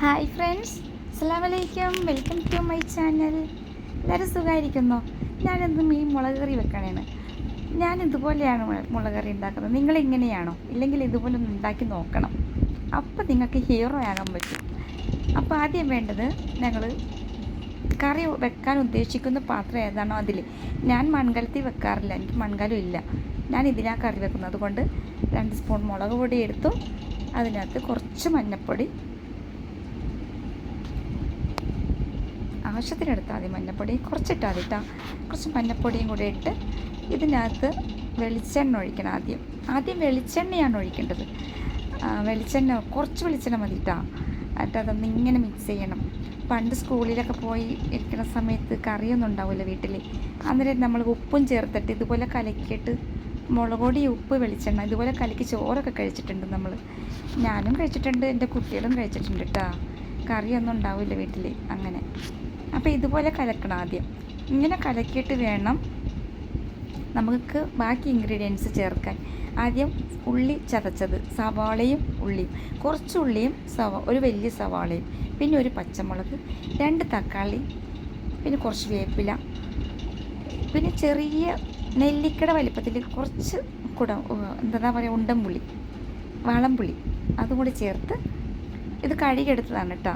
Hi friends അസ്സാം വലൈക്കും welcome to my channel എല്ലാവരും സുഖമായിരിക്കുന്നോ ഞാനിന്ന് മീൻ മുളക് കറി വെക്കണേണ്. ഞാൻ ഇതുപോലെയാണ് മുളക് കറി ഉണ്ടാക്കുന്നത്. നിങ്ങൾ ഇങ്ങനെയാണോ ഇല്ലെങ്കിൽ ഇതുപോലെ ഒന്ന് ഉണ്ടാക്കി നോക്കണം. അപ്പോൾ നിങ്ങൾക്ക് ഹീറോ ആകാൻ പറ്റും. അപ്പോൾ ആദ്യം വേണ്ടത് ഞങ്ങൾ കറി വെക്കാൻ ഉദ്ദേശിക്കുന്ന പാത്രം ഏതാണോ അതിൽ ഞാൻ മൺകലത്തിൽ വെക്കാറില്ല. എനിക്ക് മൺകലം ഇല്ല. ഞാൻ ഇതിലാണ് കറി വെക്കുന്നത് അതുകൊണ്ട് രണ്ട് സ്പൂൺ മുളക് പൊടി എടുത്തു. അതിനകത്ത് കുറച്ച് മഞ്ഞൾപ്പൊടി ആവശ്യത്തിനെടുത്താൽ മതി മഞ്ഞപ്പൊടി കുറച്ചിട്ടാൽ കേട്ടോ കുറച്ച് മഞ്ഞപ്പൊടിയും കൂടി ഇട്ട് ഇതിനകത്ത് വെളിച്ചെണ്ണ ഒഴിക്കണം ആദ്യം. ആദ്യം വെളിച്ചെണ്ണയാണ് ഒഴിക്കേണ്ടത്. വെളിച്ചെണ്ണ കുറച്ച് വെളിച്ചെണ്ണ മതി കേട്ടോ എന്നിട്ട് അതൊന്ന് ഇങ്ങനെ മിക്സ് ചെയ്യണം. പണ്ട് സ്കൂളിലൊക്കെ പോയി ഇരിക്കുന്ന സമയത്ത് കറിയൊന്നും ഉണ്ടാവില്ല വീട്ടിൽ അന്നേരം നമ്മൾ ഉപ്പും ചേർത്തിട്ട് ഇതുപോലെ കലക്കിയിട്ട് മുളക് പൊടി ഉപ്പ് വെളിച്ചെണ്ണ ഇതുപോലെ കലക്കി ചോറൊക്കെ കഴിച്ചിട്ടുണ്ട് നമ്മൾ ഞാനും കഴിച്ചിട്ടുണ്ട് എന്റെ കുട്ടികളും കഴിച്ചിട്ടുണ്ട് കേട്ടോ കറിയൊന്നും ഉണ്ടാവില്ല വീട്ടിൽ അങ്ങനെ. അപ്പോൾ ഇതുപോലെ കലക്കണം ആദ്യം. ഇങ്ങനെ കലക്കിയിട്ട് വേണം നമുക്ക് ബാക്കി ഇൻഗ്രീഡിയൻസ് ചേർക്കാൻ. ആദ്യം ഉള്ളി ചതച്ചത് സവാളയും ഉള്ളിയും. കുറച്ച് ഉള്ളിയും സവ ഒരു വലിയ സവാളയും പിന്നെ ഒരു പച്ചമുളക് രണ്ട് തക്കാളി പിന്നെ കുറച്ച് വേപ്പില പിന്നെ ചെറിയ നെല്ലിക്കട വലിപ്പത്തിൽ കുറച്ച് കുട എന്താ പറയുക ഉണ്ടംപുളി വളംപുളി അതും കൂടി ചേർത്ത് ഇത് കഴുകിയെടുത്തതാണ് കേട്ടോ.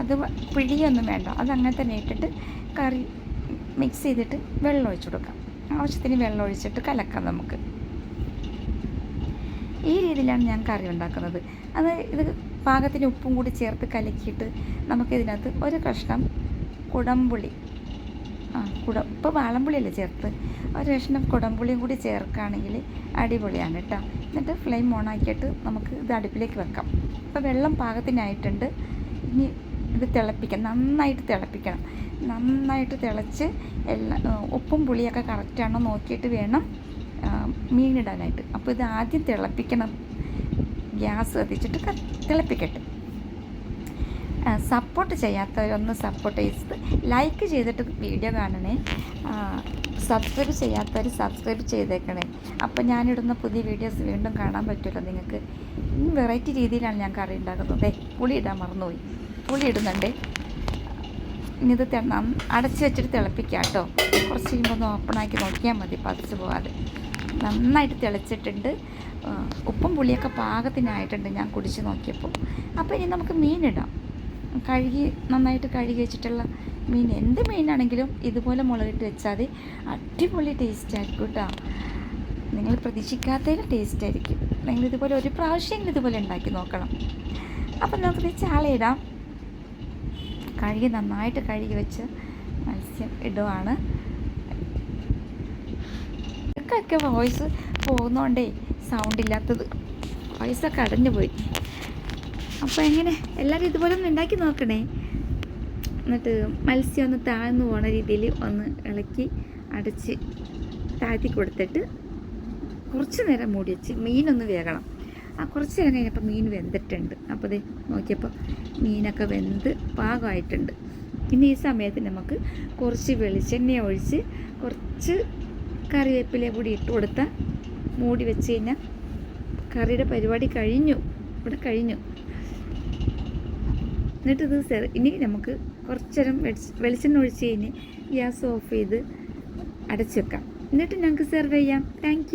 അത് പിഴിയൊന്നും വേണ്ട. അതങ്ങനെ തന്നെ ഇട്ടിട്ട് കറി മിക്സ് ചെയ്തിട്ട് വെള്ളം ഒഴിച്ചു കൊടുക്കാം. ആവശ്യത്തിന് വെള്ളം ഒഴിച്ചിട്ട് കലക്കാം നമുക്ക്. ഈ രീതിയിലാണ് ഞാൻ കറി ഉണ്ടാക്കുന്നത്. അത് ഇത് പാകത്തിന് ഉപ്പും കൂടി ചേർത്ത് കലക്കിയിട്ട് നമുക്കിതിനകത്ത് ഒരു കഷ്ണം കുടംപുളി. ആ കുട ഇപ്പോൾ വാളംപുളിയല്ലേ ചേർത്ത്? ഒരു കഷ്ണം കുടംപുളിയും കൂടി ചേർക്കുകയാണെങ്കിൽ അടിപൊളിയാണ് കേട്ടോ. എന്നിട്ട് ഫ്ലെയിം ഓൺ ആക്കിയിട്ട് നമുക്ക് ഇത് അടുപ്പിലേക്ക് വെക്കാം. ഇപ്പോൾ വെള്ളം പാകത്തിനായിട്ടുണ്ട്. ഇനി ഇത് തിളപ്പിക്കണം നന്നായിട്ട് തിളപ്പിക്കണം. നന്നായിട്ട് തിളച്ച് എല്ലാ ഉപ്പും പുളിയൊക്കെ കറക്റ്റാണോ നോക്കിയിട്ട് വേണം മീനിടാനായിട്ട്. അപ്പോൾ ഇത് ആദ്യം തിളപ്പിക്കണം. ഗ്യാസ് കത്തിച്ചിട്ട് തിളപ്പിക്കട്ടെ. സപ്പോർട്ട് ചെയ്യാത്തവരൊന്ന് സപ്പോർട്ട് ചെയ്ത് ലൈക്ക് ചെയ്തിട്ട് വീഡിയോ കാണണേ. സബ്സ്ക്രൈബ് ചെയ്യാത്തവർ സബ്സ്ക്രൈബ് ചെയ്തേക്കണേ. അപ്പോൾ ഞാനിടുന്ന പുതിയ വീഡിയോസ് വീണ്ടും കാണാൻ പറ്റുമല്ലോ നിങ്ങൾക്ക്. വെറൈറ്റി രീതിയിലാണ് ഞാൻ കറി ഉണ്ടാക്കുന്നത്. പുളി ഇടാൻ മറന്നുപോയി. പുളി ഇടുന്നുണ്ട്. ഇനി ഇത് തെ- നന്ന- അടച്ച് വെച്ചിട്ട് തിളപ്പിക്കാം കേട്ടോ. കുറച്ച് കഴിയുമ്പോൾ ഒന്ന് ഓപ്പണാക്കി നോക്കിയാൽ മതി പതിച്ച് പോകാതെ നന്നായിട്ട് തിളച്ചിട്ടുണ്ട്. ഉപ്പും പുളിയൊക്കെ പാകത്തിനായിട്ടുണ്ട് ഞാൻ കുടിച്ച് നോക്കിയപ്പോൾ അപ്പോൾ ഇനി നമുക്ക് മീനിടാം കഴുകി നന്നായിട്ട് കഴുകി വെച്ചിട്ടുള്ള മീൻ എന്ത് മീനാണെങ്കിലും ഇതുപോലെ മുളകിട്ട് വെച്ചാൽ അടിപൊളി ടേസ്റ്റ് ആയിരിക്കും കേട്ടോ. നിങ്ങൾ പ്രതീക്ഷിക്കാത്തതിന് ടേസ്റ്റ് ആയിരിക്കും. നിങ്ങൾ ഇതുപോലെ ഒരു പ്രാവശ്യമെങ്കിലും ഇതുപോലെ ഉണ്ടാക്കി നോക്കണം. അപ്പം നമുക്ക് ചാളയിടാം കഴുകി നന്നായിട്ട് കഴുകി വെച്ച് മത്സ്യം ഇടുവാണ്. ഒക്കെ വോയിസ് പോകുന്നോണ്ടേ സൗണ്ട് ഇല്ലാത്തത്. വോയിസൊക്കെ അടഞ്ഞു പോയി. അപ്പോൾ എങ്ങനെ? എല്ലാവരും ഇതുപോലെ ഒന്ന് ഉണ്ടാക്കി നോക്കണേ. എന്നിട്ട് മത്സ്യം ഒന്ന് താഴ്ന്നു പോണ രീതിയിൽ ഒന്ന് ഇളക്കി അടച്ച് താഴ്ത്തി കൊടുത്തിട്ട് കുറച്ച് നേരം മൂടി വെച്ച് മീനൊന്ന് വേകണം. ആ കുറച്ച് നേരം കഴിഞ്ഞപ്പോൾ മീൻ വെന്തിട്ടുണ്ട്. അപ്പോൾ ഇത് നോക്കിയപ്പോൾ മീനൊക്കെ വെന്ത് പാകമായിട്ടുണ്ട്. പിന്നെ ഈ സമയത്ത് നമുക്ക് കുറച്ച് വെളിച്ചെണ്ണ ഒഴിച്ച് കുറച്ച് കറിവേപ്പില കൂടി ഇട്ട് കൊടുത്താൽ മൂടി വെച്ച് കഴിഞ്ഞാൽ കറിയുടെ പരിപാടി കഴിഞ്ഞു. ഇവിടെ കഴിഞ്ഞു. എന്നിട്ട് ഇത് സെർ ഇനി നമുക്ക് കുറച്ചേരം വെളിച്ചെണ്ണ ഒഴിച്ച് കഴിഞ്ഞ് ഗ്യാസ് ഓഫ് ചെയ്ത് അടച്ചു വെക്കാം. എന്നിട്ട് ഞങ്ങൾക്ക് സെർവ് ചെയ്യാം. താങ്ക്